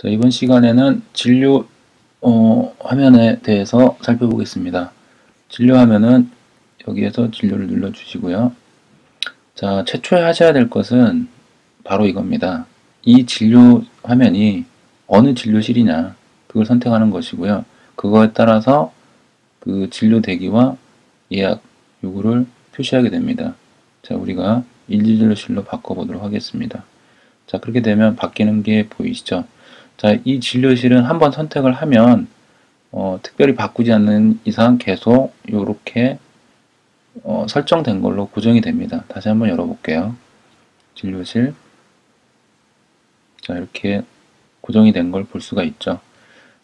자, 이번 시간에는 진료 어, 화면에 대해서 살펴보겠습니다. 진료 화면은 여기에서 진료를 눌러 주시고요. 자, 최초에 하셔야 될 것은 바로 이겁니다. 이 진료 화면이 어느 진료실이냐 그걸 선택하는 것이고요. 그거에 따라서 그 진료 대기와 예약 요구를 표시하게 됩니다. 자, 우리가 일진료실로 바꿔보도록 하겠습니다. 자, 그렇게 되면 바뀌는 게 보이시죠? 자, 이 진료실은 한번 선택을 하면 어, 특별히 바꾸지 않는 이상 계속 이렇게 어, 설정된 걸로 고정이 됩니다. 다시 한번 열어볼게요. 진료실 자 이렇게 고정이 된 걸 볼 수가 있죠.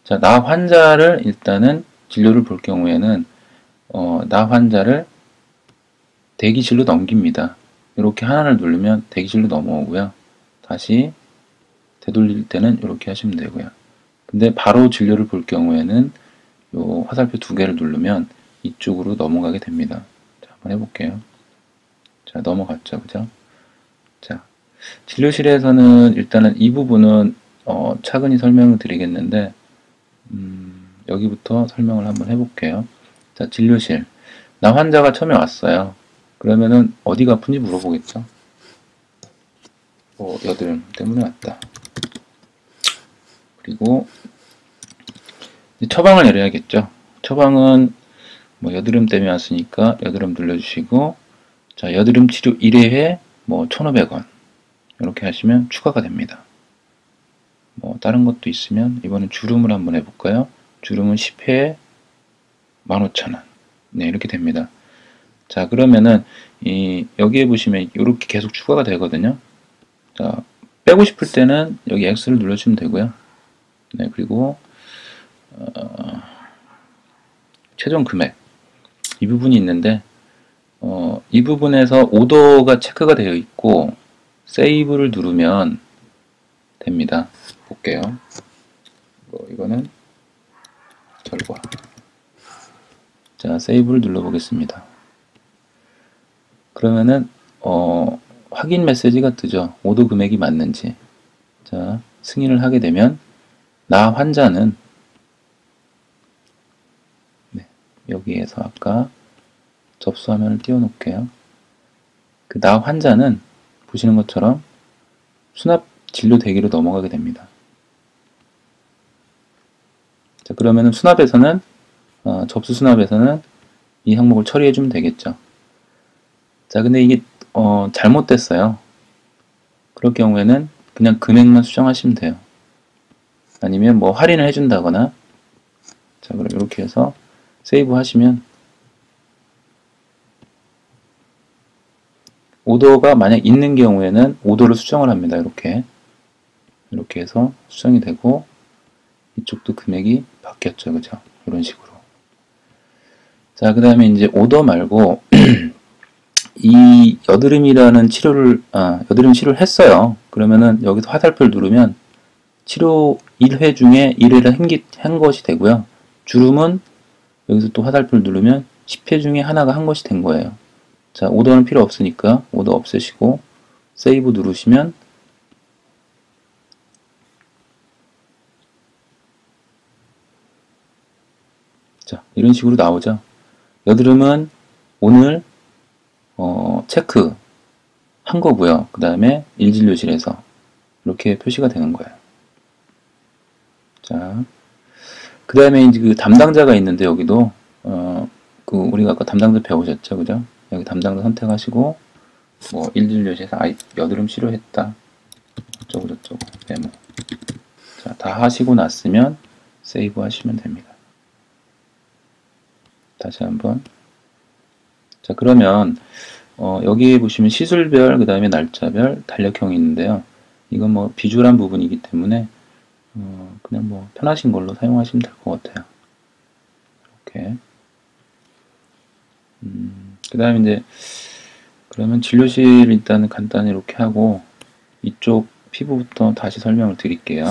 자, 나 환자를 일단은 진료를 볼 경우에는 어, 나 환자를 대기실로 넘깁니다. 이렇게 하나를 누르면 대기실로 넘어오고요. 다시 되돌릴 때는 이렇게 하시면 되고요. 근데 바로 진료를 볼 경우에는 요 화살표 두 개를 누르면 이쪽으로 넘어가게 됩니다. 자, 한번 해볼게요. 자, 넘어갔죠. 그죠? 자, 진료실에서는 일단은 이 부분은 어, 차근히 설명을 드리겠는데, 음, 여기부터 설명을 한번 해볼게요. 자, 진료실. 나 환자가 처음에 왔어요. 그러면은 어디가 아픈지 물어보겠죠. 뭐 여드름 때문에 왔다. 그리고 처방을 내려야겠죠. 처방은 뭐 여드름 때문에 왔으니까 여드름 눌러주시고 자 여드름 치료 1회에 뭐 1,500원 이렇게 하시면 추가가 됩니다. 뭐 다른 것도 있으면 이번엔 주름을 한번 해볼까요? 주름은 10회에 15,000원 네 이렇게 됩니다. 자 그러면은 이 여기에 보시면 이렇게 계속 추가가 되거든요. 자 빼고 싶을 때는 여기 X를 눌러주시면 되고요. 네 그리고 어, 최종 금액 이 부분이 있는데 어, 이 부분에서 오더가 체크가 되어 있고 세이브를 누르면 됩니다. 볼게요. 뭐, 이거는 결과. 자, 세이브를 눌러보겠습니다. 그러면은 어, 확인 메시지가 뜨죠. 오더 금액이 맞는지. 자, 승인을 하게 되면 나 환자는 네, 여기에서 아까 접수 화면을 띄워놓을게요. 그 나 환자는 보시는 것처럼 수납 진료 대기로 넘어가게 됩니다. 자, 그러면은 수납에서는 어, 접수 수납에서는 이 항목을 처리해 주면 되겠죠. 자, 근데 이게 어, 잘못됐어요. 그럴 경우에는 그냥 금액만 수정하시면 돼요. 아니면 뭐 할인을 해준다거나 자, 그럼 이렇게 해서 세이브 하시면 오더가 만약 있는 경우에는 오더를 수정을 합니다. 이렇게 이렇게 해서 수정이 되고 이쪽도 금액이 바뀌었죠. 그죠? 이런 식으로 자, 그 다음에 이제 오더 말고 이 여드름이라는 치료를 아, 여드름 치료를 했어요. 그러면은 여기서 화살표를 누르면 치료 1회 중에 1회를 한, 기, 한 것이 되고요. 주름은 여기서 또 화살표를 누르면 10회 중에 하나가 한 것이 된 거예요. 자, 오더는 필요 없으니까 오더 없애시고 세이브 누르시면 자, 이런 식으로 나오죠. 여드름은 오늘 어, 체크 한 거고요. 그 다음에 일진료실에서 이렇게 표시가 되는 거예요. 자, 그 다음에 이제 그 담당자가 있는데 여기도 어, 그 우리가 아까 담당자 배우셨죠, 그죠? 여기 담당자 선택하시고 뭐 일진료실에서 아이 여드름 치료했다. 어쩌고 저쩌고 메모. 자, 다 하시고 났으면 세이브 하시면 됩니다. 다시 한번. 자, 그러면 어, 여기 보시면 시술별, 그 다음에 날짜별, 달력형이 있는데요. 이건 뭐 비주얼한 부분이기 때문에 어, 그냥 뭐 편하신 걸로 사용하시면 될 것 같아요. 이렇게. 음, 그 다음에 이제 그러면 진료실 일단은 간단히 이렇게 하고 이쪽 피부부터 다시 설명을 드릴게요.